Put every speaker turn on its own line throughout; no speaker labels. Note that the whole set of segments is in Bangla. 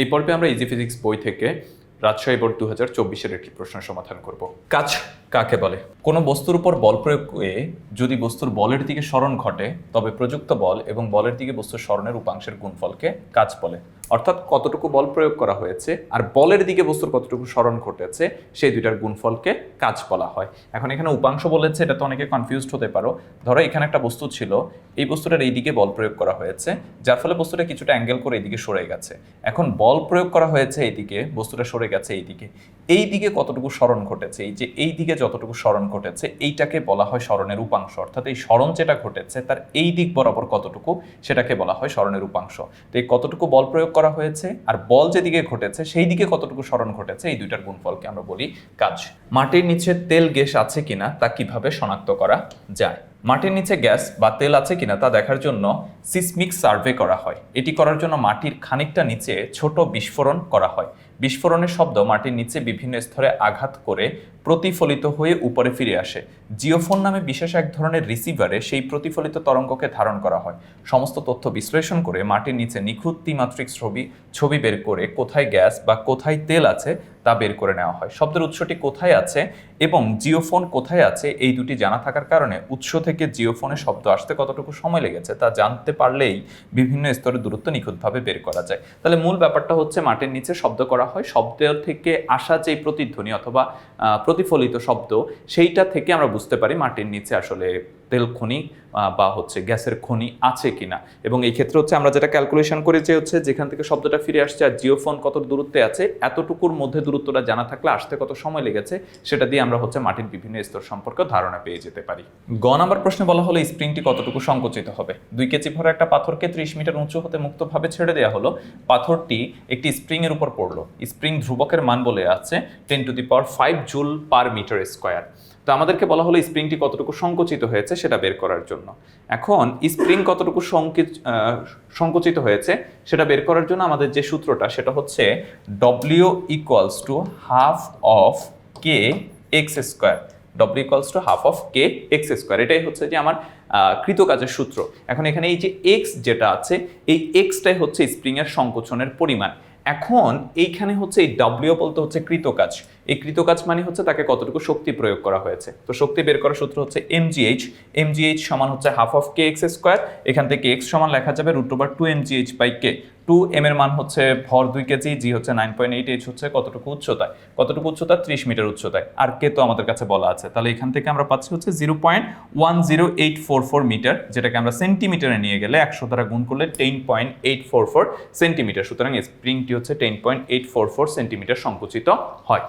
এই পর্বে আমরা ইজি ফিজিক্স বই থেকে রাজশাহী বোর্ড দু হাজার চব্বিশের একটি প্রশ্ন সমাধান করব। কাজ কাকে বলে? কোনো বস্তুর উপর বল প্রয়োগ করে যদি বস্তুর বলের দিকে স্মরণ ঘটে, তবে প্রযুক্ত বল এবং বলের দিকে বস্তুর স্মরণের উপাংশের গুণফলকে কাজ বলে। অর্থাৎ কতটুকু বল প্রয়োগ করা হয়েছে আর বলের দিকে বস্তুর কতটুকু স্মরণ ঘটেছে, সেই দুইটার গুণফলকে কাজ বলা হয়। এখন এখানে উপাংশ বলেছে, এটা তো অনেকে কনফিউজড হতে পারো। ধরো, এখানে একটা বস্তু ছিল, এই বস্তুটার এই দিকে বল প্রয়োগ করা হয়েছে, যার ফলে বস্তুটা কিছুটা অ্যাঙ্গেল করে এইদিকে সরে গেছে। এখন বল প্রয়োগ করা হয়েছে এইদিকে, বস্তুটা সরে গেছে এইদিকে। এই দিকে কতটুকু স্মরণ ঘটেছে? এই যে এই দিকে যতটুকু স্মরণ ঘটেছে, এইটাকে বলা হয় স্মরণের উপাংশ। অর্থাৎ এই স্মরণ যেটা ঘটেছে, তার এই দিক বরাবর কতটুকু, সেটাকে বলা হয় স্মরণের উপাংশ। তো এই কতটুকু বল প্রয়োগ করা হয়েছে আর বল যেদিকে ঘটেছে, সেই দিকে কতটুকু স্মরণ ঘটেছে, এই দুইটার গুণফলকে আমরা বলি কাজ। মাটির নিচে তেল গ্যাস আছে কিনা, তা কীভাবে শনাক্ত করা যায়? মাটির নিচে গ্যাস বা তেল আছে কিনা তা দেখার জন্য সিসমিক সার্ভে করা হয়। এটি করার জন্য মাটির খানিকটা নিচে ছোট বিস্ফোরণ করা হয়। বিস্ফোরণের শব্দ মাটির নিচে বিভিন্ন স্তরে আঘাত করে প্রতিফলিত হয়ে উপরে ফিরে আসে। জিওফোন নামে বিশেষ এক ধরনের রিসিভারে সেই প্রতিফলিত তরঙ্গকে ধারণ করা হয়। সমস্ত তথ্য বিশ্লেষণ করে মাটির নিচে নিখুঁত ত্রিমাত্রিক ছবি ছবি বের করে কোথায় গ্যাস বা কোথায় তেল আছে তা বের করে নেওয়া হয়। শব্দের উৎসটি কোথায় আছে এবং জিওফোন কোথায় আছে এই দুটি জানা থাকার কারণে উৎস থেকে জিওফোনে শব্দ আসতে কতটুকু সময় লেগেছে তা জানতে পারলেই বিভিন্ন স্তরের দূরত্ব নিখুঁতভাবে বের করা যায়। তাহলে মূল ব্যাপারটা হচ্ছে মাটির নিচে শব্দ করা হয়। শব্দ থেকে আসা যে প্রতিধ্বনি অথবা প্রতিফলিত শব্দ সেইটা থেকে আমরা বুঝতে পারি মাটির নিচে আসলে তেল খনি বা হচ্ছে গ্যাসের খনি আছে কিনা। এবং এই ক্ষেত্রে হচ্ছে আমরা যেটা ক্যালকুলেশন করে যে হচ্ছে যেখান থেকে শব্দটা ফিরে আসছে আর জিওফোন কত দূরত্বে আছে, এতটুকুর মধ্যে দূরত্বটা জানা থাকলে আসতে কত সময় লেগেছে, সেটা দিয়ে আমরা হচ্ছে মাটির বিভিন্ন স্তর সম্পর্কে ধারণা পেয়ে যেতে পারি। গ নাম্বার প্রশ্নে বলা হলো স্প্রিংটি কতটুকু সংকুচিত হবে? দুই কেজি ভরা একটা পাথরকে ত্রিশ মিটার উঁচু হতে মুক্তভাবে ছেড়ে দেওয়া হলো। পাথরটি একটি স্প্রিং এর উপর পড়ল। স্প্রিং ধ্রুবকের মান বলে আছে ten to the power five joule per metre square তো আমাদেরকে বলা হলো স্প্রিংটি কতটুকু সংকুচিত হয়েছে সেটা বের করার জন্য। এখন স্প্রিং কতটুকু সংকুচিত হয়েছে সেটা বের করার জন্য আমাদের যে সূত্রটা সেটা হচ্ছে W equals to half of K X square W equals to half of K X square এটাই হচ্ছে যে আমার আহ, কৃতকাজের সূত্র। এখন এখানে এই যে এক্স যেটা আছে এই এক্সটাই হচ্ছে স্প্রিংয়ের সংকোচনের পরিমাণ। এখন এইখানে হচ্ছে এই ডাব্লিউ বলতে হচ্ছে কৃতকাজ। এই কৃতকাজ মানে হচ্ছে তাকে কতটুকু শক্তি প্রয়োগ করা হয়েছে। তো শক্তি বের করার সূত্র হচ্ছে এমজিএইচ এমজিএইচ সমান হচ্ছে half of K X square এখান থেকে এক্স সমান লেখা যাবে root over two MGH by K two M এর মান হচ্ছে ভর দুই কেজি জি হচ্ছে নাইন পয়েন্ট এইট এইচ হচ্ছে কতটুকু উচ্চতায়? কতটুকু উচ্চতা? ত্রিশ মিটার উচ্চতায়। আর কে তো আমাদের কাছে বলা আছে। তাহলে এখান থেকে আমরা পাচ্ছি হচ্ছে zero point one zero eight four four metre যেটাকে আমরা সেন্টিমিটারে নিয়ে গেলে একশো দ্বারা গুণ করলে ten point eight four four centimetre সুতরাং স্প্রিংটি হচ্ছে ten point eight four four centimetre সংকুচিত হয়।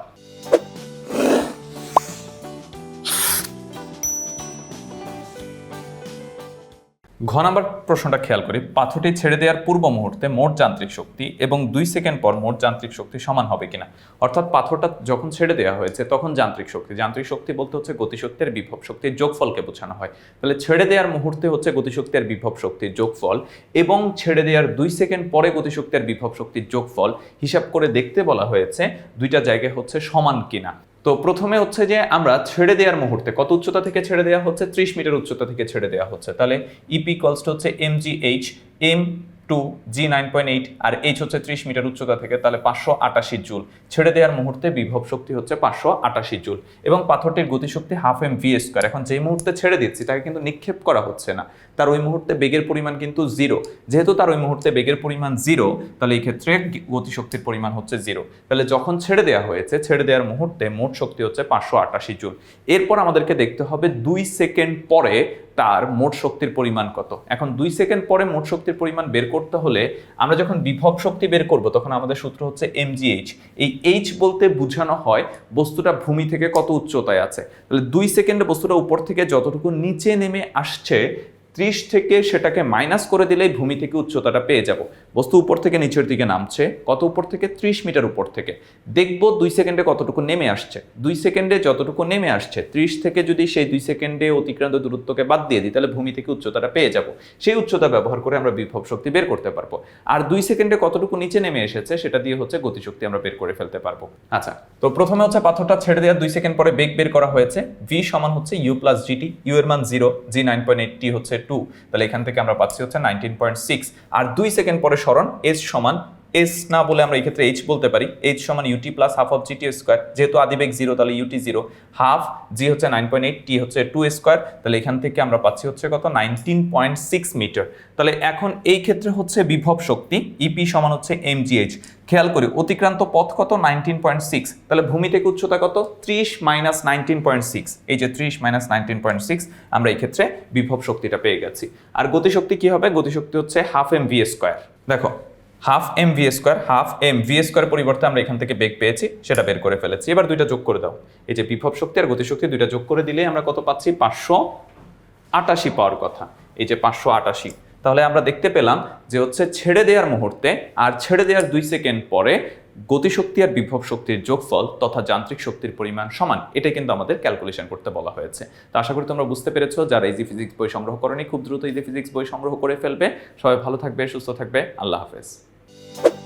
ঘ নাম্বার প্রশ্নটা খেয়াল করি। পাথরটি ছেড়ে দেওয়ার পূর্ব মুহূর্তে মোট যান্ত্রিক শক্তি এবং দুই সেকেন্ড পর মোট যান্ত্রিক শক্তি সমান হবে কিনা। অর্থাৎ পাথরটা যখন ছেড়ে দেওয়া হয়েছে, তখন যান্ত্রিক শক্তি। যান্ত্রিক শক্তি বলতে হচ্ছে গতিশক্তি আর বিভব শক্তির যোগফলকে বোঝানো হয়। তাহলে ছেড়ে দেওয়ার মুহূর্তে হচ্ছে গতিশক্তি আর বিভব শক্তির যোগফল এবং ছেড়ে দেওয়ার দুই সেকেন্ড পরে গতিশক্তি আর বিভব শক্তির যোগফল হিসাব করে দেখতে বলা হয়েছে দুইটা জায়গায় হচ্ছে সমান কিনা। তো প্রথমে হচ্ছে যে আমরা ছেড়ে দেওয়ার মুহূর্তে, কত উচ্চতা থেকে ছেড়ে দেওয়া হচ্ছে? ত্রিশ মিটার উচ্চতা থেকে ছেড়ে দেওয়া হচ্ছে। তাহলে ইপি কলস হচ্ছে M G H M two, G nine point eight আর এইচ হচ্ছে ত্রিশ মিটার উচ্চতা থেকে, তাহলে পাঁচশো আটাশি জুল। ছেড়ে দেওয়ার মুহূর্তে বিভব শক্তি হচ্ছে পাঁচশো আটাশি জুল। এবং পাথরটির গতিশক্তি হাফ এম ভি স্কোয়ার। এখন যে মুহূর্তে ছেড়ে দিচ্ছি, তাকে কিন্তু নিক্ষেপ করা হচ্ছে না। তার ওই মুহূর্তে বেগের পরিমাণ কিন্তু জিরো। যেহেতু তার ওই মুহূর্তে বেগের পরিমাণ জিরো, তাহলে এই ক্ষেত্রে গতিশক্তির পরিমাণ হচ্ছে জিরো। তাহলে যখন ছেড়ে দেওয়া হয়েছে, ছেড়ে দেওয়ার মুহূর্তে মোট শক্তি হচ্ছে পাঁচশো আটাশি জুল। এরপর আমাদেরকে দেখতে হবে দুই সেকেন্ড পরে তার মোট শক্তির পরিমাণ কত? এখন দুই সেকেন্ড পরে মোট শক্তির পরিমাণ বের করতে হলে আমরা যখন বিভব শক্তি বের করব, তখন আমাদের সূত্র হচ্ছে এমজিএইচ এই এইচ বলতে বোঝানো হয় বস্তুটা ভূমি থেকে কত উচ্চতায় আছে। তাহলে দুই সেকেন্ডে বস্তুটা উপর থেকে যতটুকু নিচে নেমে আসছে ত্রিশ থেকে সেটাকে মাইনাস করে দিলেই ভূমি থেকে উচ্চতাটা পেয়ে যাব। বস্তু উপর থেকে নিচের দিকে নামছে, কত উপর থেকে? ত্রিশ মিটার উপর থেকে। দেখব দুই সেকেন্ডে কতটুকু নেমে আসছে। দুই সেকেন্ডে যতটুকু নেমে আসছে, ত্রিশ থেকে যদি সেই দুই সেকেন্ডে অতিক্রান্ত দূরত্বকে বাদ দিয়ে দিই, তাহলে ভূমি থেকে উচ্চতাটা পেয়ে যাব। সেই উচ্চতা ব্যবহার করে আমরা বিভব শক্তি বের করতে পারব। আর দুই সেকেন্ডে কতটুকু নিচে নেমে এসেছে, সেটা দিয়ে হচ্ছে গতিশক্তি আমরা বের করে ফেলতে পারব। আচ্ছা তো প্রথমে হচ্ছে পাথরটা ছেড়ে দেওয়ার দুই সেকেন্ড পরে বেগ বের করা হয়েছে। ভি সমান হচ্ছে ইউ প্লাস জিটি ইউ এর মান zero G nine point eight T হচ্ছে টু তাহলে এখান থেকে আমরা পাচ্ছি হচ্ছে নাইনটিন পয়েন্ট সিক্স আর দুই সেকেন্ড পরে সরণ এস সমান এস না বলে আমরা এই ক্ষেত্রে এইচ বলতে পারি। এইচ সমান U T plus half of G T square যেহেতু আদিবেগ জিরো তাহলে U T zero half G হচ্ছে নাইন পয়েন্ট এইট টি হচ্ছে টু স্কোয়ার তাহলে এখান থেকে আমরা পাচ্ছি হচ্ছে কত? নাইনটিন পয়েন্ট সিক্স মিটার তাহলে এখন এই ক্ষেত্রে হচ্ছে বিভব শক্তি ইপি সমান হচ্ছে এমজিএইচ খেয়াল করি, অতিক্রান্ত পথ কত? নাইনটিন পয়েন্ট সিক্স তাহলে ভূমি থেকে উচ্চতা কত? ত্রিশ মাইনাস নাইনটিন পয়েন্ট সিক্স এই যে ত্রিশ মাইনাস নাইনটিন পয়েন্ট সিক্স আমরা এই ক্ষেত্রে বিভব শক্তিটা পেয়ে গেছি। আর গতিশক্তি কি হবে? গতিশক্তি হচ্ছে হাফ এম ভি স্কোয়ার দেখো half M V square, half M V square পরিবর্তে আমরা এখান থেকে বেগ পেয়েছি, সেটা বের করে ফেলেছি। এবার দুইটা যোগ করে দাও। এই যে বিভব শক্তি আর গতিশক্তি দুইটা যোগ করে দিলে আমরা কত পাচ্ছি? পাঁচশো আটাশি পাওয়ার কথা। এই যে পাঁচশো আটাশি। তাহলে আমরা দেখতে পেলাম যে হচ্ছে ছেড়ে দেওয়ার মুহূর্তে আর ছেড়ে দেওয়ার দুই সেকেন্ড পরে গতিশক্তি আর বিভব শক্তির যোগফল তথা যান্ত্রিক শক্তির পরিমাণ সমান। এটাই কিন্তু আমাদের ক্যালকুলেশন করতে বলা হয়েছে। তো আশা করি তোমরা বুঝতে পেরেছ যারা ইজি ফিজিক্স বই সংগ্রহ করেনি, খুব দ্রুত ইজি ফিজিক্স বই সংগ্রহ করে ফেলবে। সবাই ভালো থাকবে, সুস্থ থাকবে। আল্লাহ হাফেজ। you